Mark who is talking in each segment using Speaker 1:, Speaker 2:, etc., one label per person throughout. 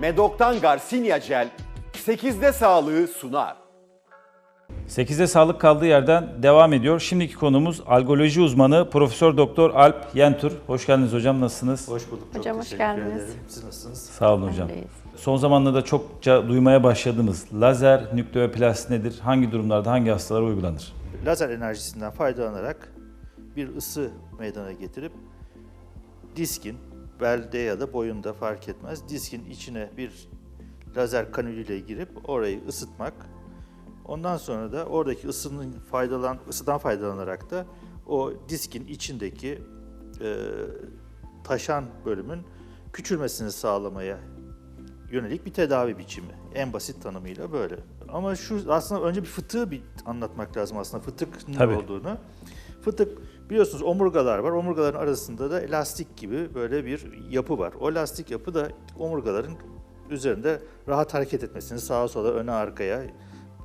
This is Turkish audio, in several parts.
Speaker 1: Medok'tan Garcinia Gel 8'de sağlığı sunar.
Speaker 2: 8'de sağlık kaldığı yerden devam ediyor. Şimdiki konumuz algoloji uzmanı Profesör Doktor Alp Yentur. Hoş geldiniz hocam. Nasılsınız?
Speaker 3: Hoş bulduk. Çok
Speaker 4: Hocam hoş
Speaker 3: teşekkür
Speaker 4: geldiniz.
Speaker 3: ederim. Siz nasılsınız?
Speaker 2: Sağ olun hocam. Son zamanlarda çokça duymaya başladığımız lazer nükleoplasti nedir? Hangi durumlarda hangi hastalara uygulanır?
Speaker 3: Lazer enerjisinden faydalanarak bir ısı meydana getirip diskin belde ya da boyunda fark etmez diskin içine bir lazer kanülüyle girip orayı ısıtmak. Ondan sonra da oradaki ısının faydalan ısıdan faydalanarak da o diskin içindeki e, taşan bölümün küçülmesini sağlamaya yönelik bir tedavi biçimi. En basit tanımıyla böyle. Ama şu aslında önce bir fıtığı bir anlatmak lazım aslında fıtık ne
Speaker 2: Tabii.
Speaker 3: olduğunu. Fıtık biliyorsunuz omurgalar var. Omurgaların arasında da elastik gibi böyle bir yapı var. O lastik yapı da omurgaların üzerinde rahat hareket etmesini sağa sola öne arkaya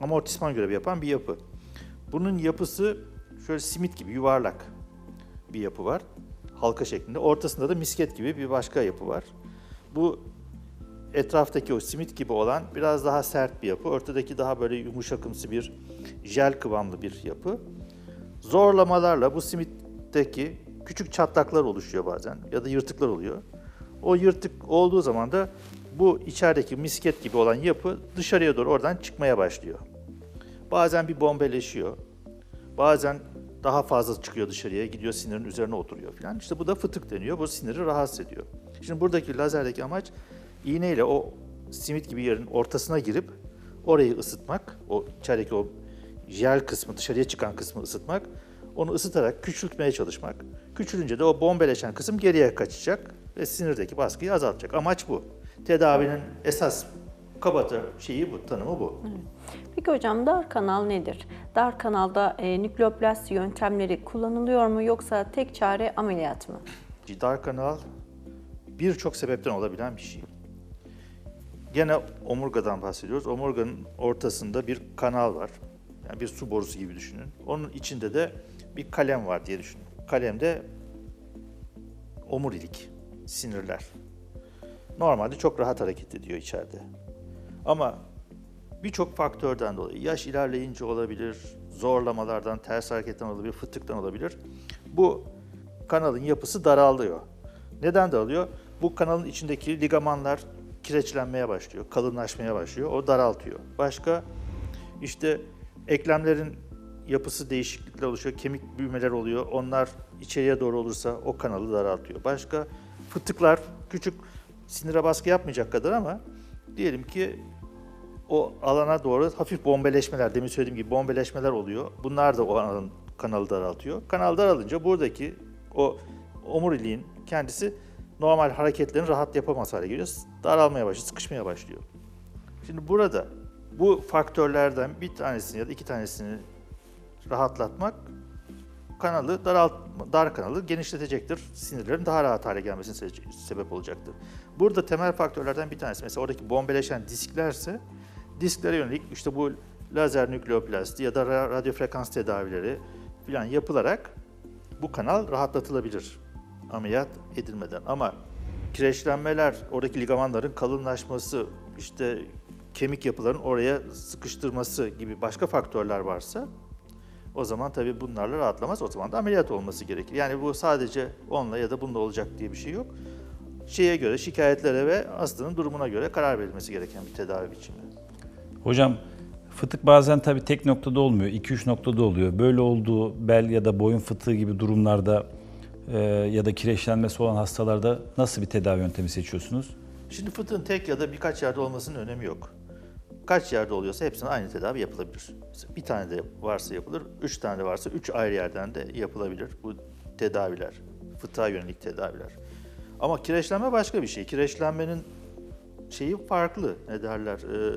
Speaker 3: amortisman görevi yapan bir yapı. Bunun yapısı şöyle simit gibi yuvarlak bir yapı var. Halka şeklinde. Ortasında da misket gibi bir başka yapı var. Bu etraftaki o simit gibi olan biraz daha sert bir yapı. Ortadaki daha böyle yumuşakımsı bir jel kıvamlı bir yapı. Zorlamalarla bu simitteki küçük çatlaklar oluşuyor bazen ya da yırtıklar oluyor. O yırtık olduğu zaman da bu içerideki misket gibi olan yapı dışarıya doğru oradan çıkmaya başlıyor. Bazen bir bombeleşiyor. Bazen daha fazla çıkıyor dışarıya, gidiyor sinirin üzerine oturuyor falan. İşte bu da fıtık deniyor. Bu siniri rahatsız ediyor. Şimdi buradaki lazerdeki amaç iğneyle o simit gibi yerin ortasına girip orayı ısıtmak. O içerideki o jel kısmı, dışarıya çıkan kısmı ısıtmak. Onu ısıtarak küçültmeye çalışmak. Küçülünce de o bombeleşen kısım geriye kaçacak ve sinirdeki baskıyı azaltacak. Amaç bu. Tedavinin esas kabata şeyi bu, tanımı bu.
Speaker 4: Peki hocam dar kanal nedir? Dar kanalda e, nükleoplasti yöntemleri kullanılıyor mu yoksa tek çare ameliyat mı?
Speaker 3: Dar kanal birçok sebepten olabilen bir şey. Gene omurgadan bahsediyoruz. Omurganın ortasında bir kanal var. Yani bir su borusu gibi düşünün. Onun içinde de bir kalem var diye düşünün. Kalemde omurilik, sinirler. Normalde çok rahat hareket ediyor içeride. Ama birçok faktörden dolayı, yaş ilerleyince olabilir, zorlamalardan, ters hareketten olabilir, fıtıktan olabilir. Bu kanalın yapısı daralıyor. Neden daralıyor? Bu kanalın içindeki ligamanlar kireçlenmeye başlıyor, kalınlaşmaya başlıyor. O daraltıyor. Başka işte eklemlerin yapısı değişiklikler oluşuyor, kemik büyümeler oluyor. Onlar içeriye doğru olursa o kanalı daraltıyor. Başka fıtıklar küçük sinire baskı yapmayacak kadar ama diyelim ki o alana doğru hafif bombeleşmeler, demin söylediğim gibi bombeleşmeler oluyor. Bunlar da o alanın kanalı daraltıyor. Kanal daralınca buradaki o omuriliğin kendisi normal hareketlerini rahat yapamaz hale geliyor. Daralmaya başlıyor, sıkışmaya başlıyor. Şimdi burada bu faktörlerden bir tanesini ya da iki tanesini rahatlatmak kanalı daralt dar kanalı genişletecektir. Sinirlerin daha rahat hale gelmesine se- sebep olacaktır. Burada temel faktörlerden bir tanesi mesela oradaki bombeleşen disklerse disklere yönelik işte bu lazer nükleoplasti ya da ra- radyo frekans tedavileri falan yapılarak bu kanal rahatlatılabilir ameliyat edilmeden. Ama kireçlenmeler, oradaki ligamanların kalınlaşması, işte kemik yapıların oraya sıkıştırması gibi başka faktörler varsa o zaman tabii bunlarla rahatlamaz. O zaman da ameliyat olması gerekir. Yani bu sadece onunla ya da bununla olacak diye bir şey yok. Şeye göre, şikayetlere ve hastanın durumuna göre karar verilmesi gereken bir tedavi biçimi.
Speaker 2: Hocam fıtık bazen tabii tek noktada olmuyor, 2-3 noktada oluyor. Böyle olduğu bel ya da boyun fıtığı gibi durumlarda e, ya da kireçlenmesi olan hastalarda nasıl bir tedavi yöntemi seçiyorsunuz?
Speaker 3: Şimdi fıtığın tek ya da birkaç yerde olmasının önemi yok. Kaç yerde oluyorsa hepsine aynı tedavi yapılabilir. Mesela bir tane de varsa yapılır, üç tane de varsa üç ayrı yerden de yapılabilir bu tedaviler. Fıtığa yönelik tedaviler. Ama kireçlenme başka bir şey. Kireçlenmenin şeyi farklı, ne derler, ee,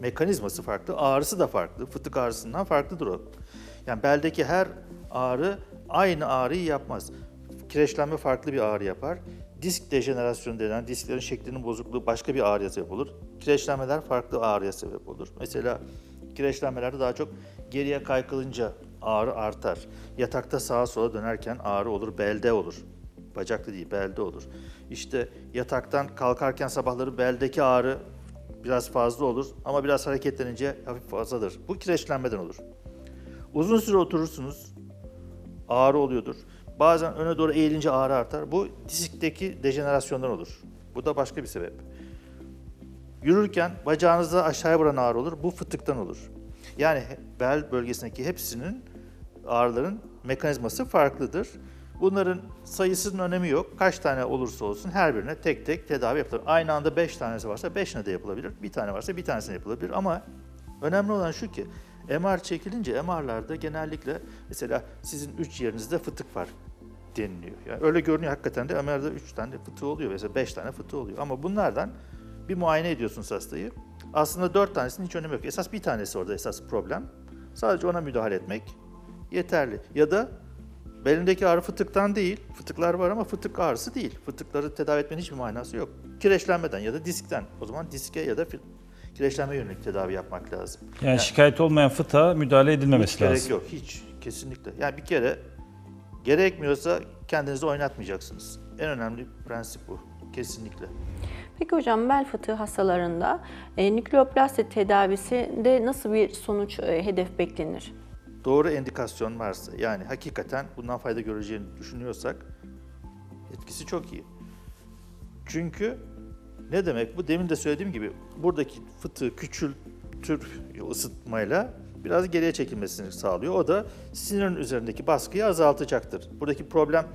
Speaker 3: mekanizması farklı, ağrısı da farklı. Fıtık ağrısından farklıdır o. Yani beldeki her ağrı aynı ağrıyı yapmaz. Kireçlenme farklı bir ağrı yapar. Disk dejenerasyonu denen disklerin şeklinin bozukluğu başka bir ağrıya sebep olur. Kireçlenmeler farklı ağrıya sebep olur. Mesela kireçlenmelerde daha çok geriye kaykılınca ağrı artar. Yatakta sağa sola dönerken ağrı olur, belde olur. bacakta değil belde olur. İşte yataktan kalkarken sabahları beldeki ağrı biraz fazla olur ama biraz hareketlenince hafif fazladır. Bu kireçlenmeden olur. Uzun süre oturursunuz, ağrı oluyordur. Bazen öne doğru eğilince ağrı artar. Bu diskteki dejenerasyondan olur. Bu da başka bir sebep. Yürürken bacağınızda aşağıya vuran ağrı olur. Bu fıtıktan olur. Yani bel bölgesindeki hepsinin ağrıların mekanizması farklıdır. Bunların sayısının önemi yok. Kaç tane olursa olsun her birine tek tek tedavi yapılır. Aynı anda 5 tanesi varsa 5'ine de yapılabilir. Bir tane varsa bir tanesine yapılabilir. Ama önemli olan şu ki MR çekilince MR'larda genellikle mesela sizin 3 yerinizde fıtık var deniliyor. Yani öyle görünüyor hakikaten de MR'da 3 tane fıtığı oluyor. Mesela 5 tane fıtığı oluyor. Ama bunlardan bir muayene ediyorsunuz hastayı. Aslında 4 tanesinin hiç önemi yok. Esas bir tanesi orada esas problem. Sadece ona müdahale etmek yeterli. Ya da belindeki ağrı fıtıktan değil. Fıtıklar var ama fıtık ağrısı değil. Fıtıkları tedavi etmenin hiçbir manası yok. Kireçlenmeden ya da diskten. O zaman diske ya da kireçlenme yönelik tedavi yapmak lazım.
Speaker 2: Yani şikayet olmayan fıtığa müdahale edilmemesi
Speaker 3: Hiç gerek
Speaker 2: lazım.
Speaker 3: yok. Hiç. Kesinlikle. Yani bir kere gerekmiyorsa kendinizi oynatmayacaksınız. En önemli prensip bu. Kesinlikle.
Speaker 4: Peki hocam bel fıtığı hastalarında e, nükleoplasti tedavisinde nasıl bir sonuç e, hedef beklenir?
Speaker 3: Doğru endikasyon varsa yani hakikaten bundan fayda göreceğini düşünüyorsak etkisi çok iyi. Çünkü ne demek bu? Demin de söylediğim gibi buradaki fıtığı küçültür ısıtmayla biraz geriye çekilmesini sağlıyor. O da sinirin üzerindeki baskıyı azaltacaktır. Buradaki problem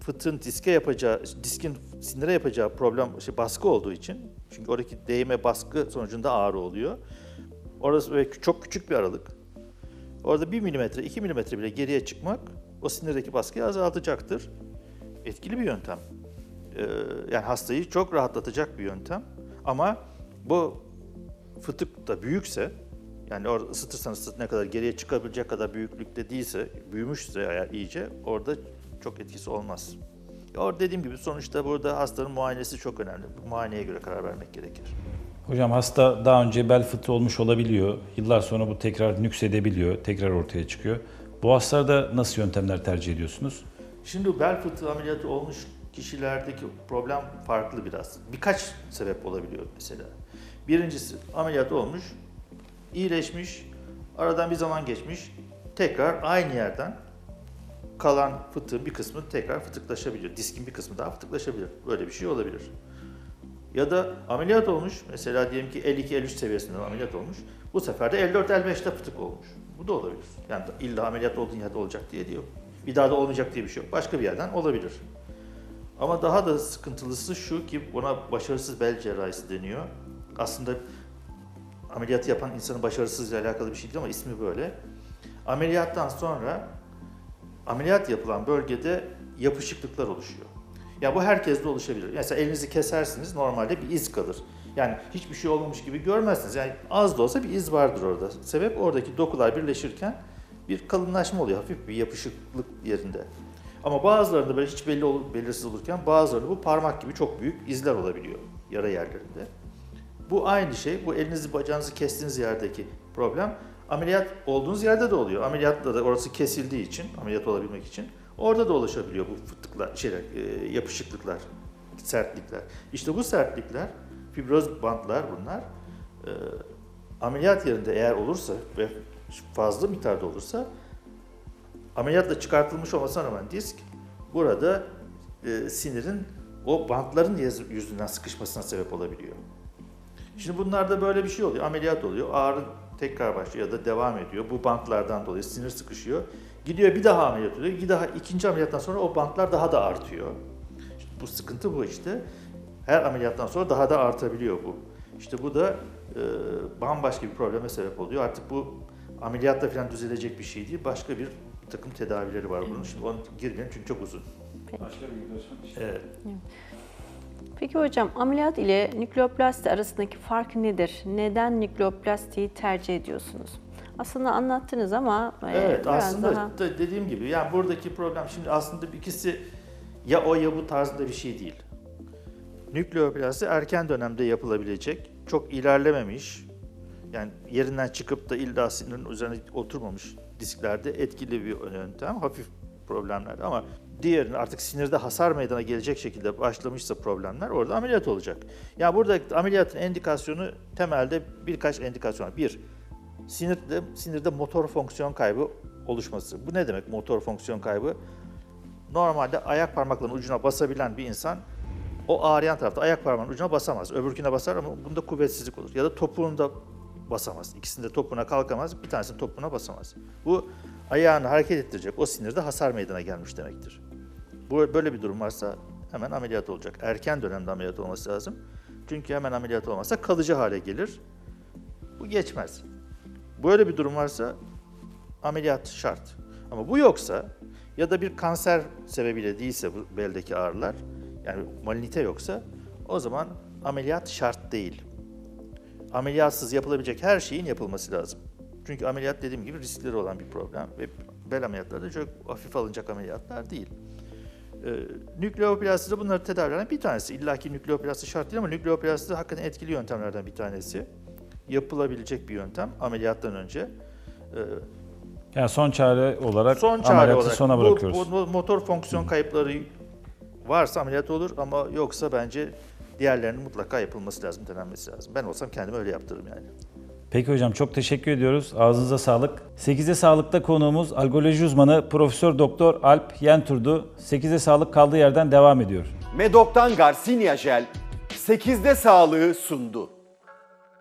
Speaker 3: fıtığın diske yapacağı, diskin sinire yapacağı problem şey, baskı olduğu için. Çünkü oradaki değme baskı sonucunda ağrı oluyor. Orası çok küçük bir aralık. Orada 1 milimetre, 2 milimetre bile geriye çıkmak o sinirdeki baskıyı azaltacaktır. Etkili bir yöntem. Ee, yani hastayı çok rahatlatacak bir yöntem. Ama bu fıtık da büyükse, yani orada ısıtırsanız ısıt ne kadar geriye çıkabilecek kadar büyüklükte değilse, büyümüşse eğer iyice orada çok etkisi olmaz. Orada dediğim gibi sonuçta burada hastanın muayenesi çok önemli. Bu muayeneye göre karar vermek gerekir.
Speaker 2: Hocam hasta daha önce bel fıtığı olmuş olabiliyor. Yıllar sonra bu tekrar nüksedebiliyor, tekrar ortaya çıkıyor. Bu hastalarda nasıl yöntemler tercih ediyorsunuz?
Speaker 3: Şimdi bel fıtığı ameliyatı olmuş kişilerdeki problem farklı biraz. Birkaç sebep olabiliyor mesela. Birincisi ameliyat olmuş, iyileşmiş, aradan bir zaman geçmiş, tekrar aynı yerden kalan fıtığın bir kısmı tekrar fıtıklaşabiliyor. Diskin bir kısmı daha fıtıklaşabilir. Böyle bir şey olabilir. Ya da ameliyat olmuş, mesela diyelim ki 52-53 seviyesinde ameliyat olmuş. Bu sefer de 54-55'te fıtık olmuş. Bu da olabilir. Yani illa ameliyat olduğun yerde olacak diye diyor. Bir daha da olmayacak diye bir şey yok. Başka bir yerden olabilir. Ama daha da sıkıntılısı şu ki buna başarısız bel cerrahisi deniyor. Aslında ameliyatı yapan insanın başarısızla alakalı bir şey değil ama ismi böyle. Ameliyattan sonra ameliyat yapılan bölgede yapışıklıklar oluşuyor. Ya bu herkeste oluşabilir. Mesela elinizi kesersiniz normalde bir iz kalır. Yani hiçbir şey olmamış gibi görmezsiniz. Yani az da olsa bir iz vardır orada. Sebep oradaki dokular birleşirken bir kalınlaşma oluyor. Hafif bir yapışıklık yerinde. Ama bazılarında böyle hiç belli ol, belirsiz olurken bazılarında bu parmak gibi çok büyük izler olabiliyor yara yerlerinde. Bu aynı şey. Bu elinizi bacağınızı kestiğiniz yerdeki problem ameliyat olduğunuz yerde de oluyor. Ameliyatta da orası kesildiği için, ameliyat olabilmek için orada da oluşabiliyor bu fıtıklar, şeyler, yapışıklıklar, sertlikler. İşte bu sertlikler, fibroz bantlar bunlar. E, ameliyat yerinde eğer olursa ve fazla miktarda olursa ameliyatla çıkartılmış olmasına rağmen disk burada e, sinirin o bantların yüz- yüzünden sıkışmasına sebep olabiliyor. Şimdi bunlarda böyle bir şey oluyor. Ameliyat oluyor. Ağrı tekrar başlıyor ya da devam ediyor. Bu bantlardan dolayı sinir sıkışıyor. Gidiyor bir daha ameliyat oluyor. Bir daha ikinci ameliyattan sonra o bantlar daha da artıyor. İşte bu sıkıntı bu işte. Her ameliyattan sonra daha da artabiliyor bu. İşte bu da e, bambaşka bir probleme sebep oluyor. Artık bu ameliyatla falan düzelecek bir şey değil. Başka bir, bir takım tedavileri var bunun. Şimdi onu girmeyelim çünkü çok uzun. Evet.
Speaker 4: Peki hocam ameliyat ile nükleoplasti arasındaki fark nedir? Neden nükleoplastiyi tercih ediyorsunuz? Aslında anlattınız ama e,
Speaker 3: Evet
Speaker 4: biraz
Speaker 3: aslında
Speaker 4: daha...
Speaker 3: da dediğim gibi yani buradaki problem şimdi aslında ikisi ya o ya bu tarzında bir şey değil. Nükleoplasti erken dönemde yapılabilecek, çok ilerlememiş, yani yerinden çıkıp da illa sinirin üzerine oturmamış disklerde etkili bir yöntem, hafif problemlerde ama diğerinin artık sinirde hasar meydana gelecek şekilde başlamışsa problemler orada ameliyat olacak. Yani burada ameliyatın endikasyonu temelde birkaç endikasyon. Bir, sinirde, sinirde motor fonksiyon kaybı oluşması. Bu ne demek motor fonksiyon kaybı? Normalde ayak parmaklarının ucuna basabilen bir insan o ağrıyan tarafta ayak parmağının ucuna basamaz. Öbürküne basar ama bunda kuvvetsizlik olur. Ya da topuğunda basamaz. İkisinde topuğuna kalkamaz, bir tanesinin topuğuna basamaz. Bu ayağını hareket ettirecek. O sinirde hasar meydana gelmiş demektir. Bu böyle bir durum varsa hemen ameliyat olacak. Erken dönemde ameliyat olması lazım. Çünkü hemen ameliyat olmazsa kalıcı hale gelir. Bu geçmez. Böyle bir durum varsa ameliyat şart. Ama bu yoksa ya da bir kanser sebebiyle değilse bu beldeki ağrılar, yani malinite yoksa o zaman ameliyat şart değil. Ameliyatsız yapılabilecek her şeyin yapılması lazım. Çünkü ameliyat dediğim gibi riskleri olan bir problem ve bel ameliyatları da çok hafif alınacak ameliyatlar değil. Ee, nükleoplasti de bunları tedavilerden bir tanesi. İlla ki nükleoplasti şart değil ama nükleoplasti de hakikaten etkili yöntemlerden bir tanesi. Yapılabilecek bir yöntem ameliyattan önce. Ee,
Speaker 2: Yani son çare olarak
Speaker 3: son çare
Speaker 2: ameliyatı
Speaker 3: olarak
Speaker 2: sona
Speaker 3: bu-
Speaker 2: bırakıyoruz.
Speaker 3: bu motor fonksiyon kayıpları varsa ameliyat olur ama yoksa bence diğerlerinin mutlaka yapılması lazım, denenmesi lazım. Ben olsam kendime öyle yaptırırım yani.
Speaker 2: Peki hocam çok teşekkür ediyoruz. Ağzınıza sağlık. 8'de sağlıkta konuğumuz algoloji uzmanı Profesör Doktor Alp Yenturdu. 8'de sağlık kaldığı yerden devam ediyor.
Speaker 1: Medok'tan Garcinia Jel 8'de sağlığı sundu.